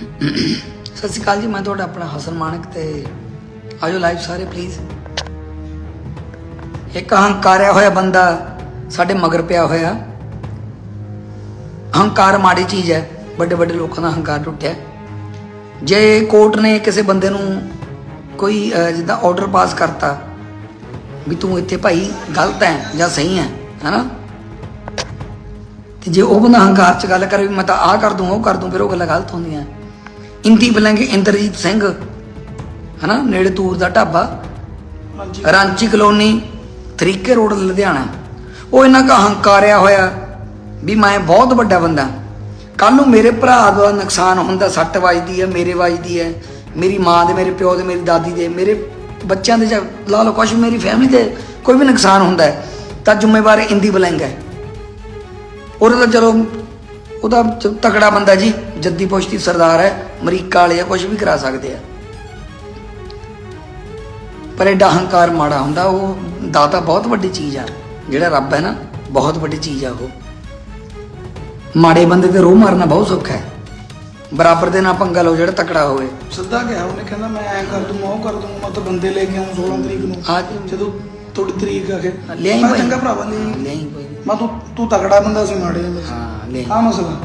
ਸਤਿ ਸ਼੍ਰੀ ਅਕਾਲ ਜੀ ਮੈਂ ਤੁਹਾਡਾ ਆਪਣਾ ਹਸਨ ਮਾਨਕ ਤੇ ਆਜੋ ਲਾਈਵ ਸਾਰੇ ਪਲੀਜ਼ ਇੱਕ ਹੰਕਾਰਿਆ ਹੋਇਆ ਬੰਦਾ ਸਾਡੇ ਮਗਰ ਪਿਆ ਹੋਇਆ। ਹੰਕਾਰ ਮਾੜੀ ਚੀਜ਼ ਹੈ ਵੱਡੇ ਵੱਡੇ ਲੋਕਾਂ ਦਾ ਹੰਕਾਰ ਟੁੱਟਿਆ ਜੇ ਕੋਰਟ ਨੇ ਕਿਸੇ ਬੰਦੇ ਨੂੰ ਕੋਈ ਅਹ, ਜਿੱਦਾਂ ਆਰਡਰ ਪਾਸ ਕਰਤਾ ਵੀ ਤੂੰ ਇੱਥੇ ਭਾਈ ਗਲਤ ਹੈ ਜਾਂ ਸਹੀ ਹੈ ਹੈਨਾ? ਤੇ ਜੇ ਉਹ ਬੰਦਾ ਹੰਕਾਰ ਚ ਗੱਲ ਕਰੇ ਵੀ ਮੈਂ ਤਾਂ ਆਹ ਕਰ ਦੂੰ ਉਹ ਕਰ ਦੂੰ ਫਿਰ ਉਹ ਗੱਲਾਂ ਗਲਤ ਹੁੰਦੀਆਂ। ਇੰਦੀ ਬਲੰਗੇ ਇੰਦਰਜੀਤ ਸਿੰਘ ਹਨਾ ਨੇੜੇ ਤੂਰ ਦਾ ਢਾਬਾ ਰਾਂਚੀ ਕਲੋਨੀ ਤਰੀਕੇ ਰੋਡ ਲੁਧਿਆਣਾ। ਉਹ ਇਹਨਾਂ ਕਾ ਹੰਕਾਰਿਆ ਹੋਇਆ ਵੀ ਮੈਂ ਬਹੁਤ ਵੱਡਾ ਬੰਦਾ। ਕੱਲ ਨੂੰ ਮੇਰੇ ਭਰਾ ਦਾ ਨੁਕਸਾਨ ਹੁੰਦਾ ਸੱਟ ਵੱਜਦੀ ਹੈ ਮੇਰੇ ਵੱਜਦੀ ਹੈ ਮੇਰੀ ਮਾਂ ਦੇ ਮੇਰੇ ਪਿਓ ਦੇ ਮੇਰੀ ਦਾਦੀ ਦੇ ਮੇਰੇ ਬੱਚਿਆਂ ਦੇ ਜਾਂ ਲਾ ਲਓ ਕੁਛ ਮੇਰੀ ਫੈਮਿਲੀ ਦੇ ਕੋਈ ਵੀ ਨੁਕਸਾਨ ਹੁੰਦਾ ਹੈ ਤਾਂ ਜ਼ਿੰਮੇਵਾਰ ਇੰਦੀ ਬਲੰਗ ਹੈ। ਉਹਦਾ ਚਲੋ ਉਹਦਾ ਤਕੜਾ ਬੰਦਾ ਜੀ ਜੱਦੀ ਪੁਸ਼ਤੀ ਸਰਦਾਰ ਹੈ ਅਮਰੀਕਾ ਵਾਲੇ ਆ ਕੁਝ ਵੀ ਕਰਾ ਸਕਦੇ ਆ। ਪਰ ਐਡਾ ਹੰਕਾਰ ਮਾੜਾ ਹੁੰਦਾ ਉਹ ਦਾਤਾ ਬਹੁਤ ਵੱਡੀ ਚੀਜ਼ ਆ। ਜਿਹੜਾ ਰੱਬ ਹੈ ਨਾ ਬਹੁਤ ਵੱਡੀ ਚੀਜ਼ ਆ ਉਹ। ਮਾੜੇ ਬੰਦੇ ਤੇ ਰੋਹ ਮਾਰਨਾ ਬਹੁਤ ਸੌਖਾ ਹੈ। ਬਰਾਬਰ ਦੇ ਨਾਲ ਪੰਗਾ ਲਓ ਜਿਹੜਾ ਤਕੜਾ ਹੋਵੇ। ਸਿੱਧਾ ਕਿਹਾ ਉਹਨੇ ਕਹਿੰਦਾ ਮੈਂ ਐ ਕਰ ਦੂੰਗਾ ਉਹ ਕਰ ਦੂੰਗਾ ਮੈਂ ਤਾਂ ਬੰਦੇ ਲੈ ਕੇ ਆਉਂ 16 ਤਰੀਕ ਨੂੰ। ਆ ਜਦੋਂ ਥੋੜੀ ਤਰੀਕ ਆ ਕੇ ਲਿਆਈ ਮੈਂ ਭਾਈ ਚੰਗਾ ਭਰਾਵਾ ਲਈ ਲਿਆਈ। ਕੋਈ ਮੈਂ ਤੂੰ ਤੂੰ ਤਗੜਾ ਬੰਦਾ ਸੀ ਮਾੜੇ ਹਾਂ ਲਿਆਈ। ਆ ਮਸਲਾ।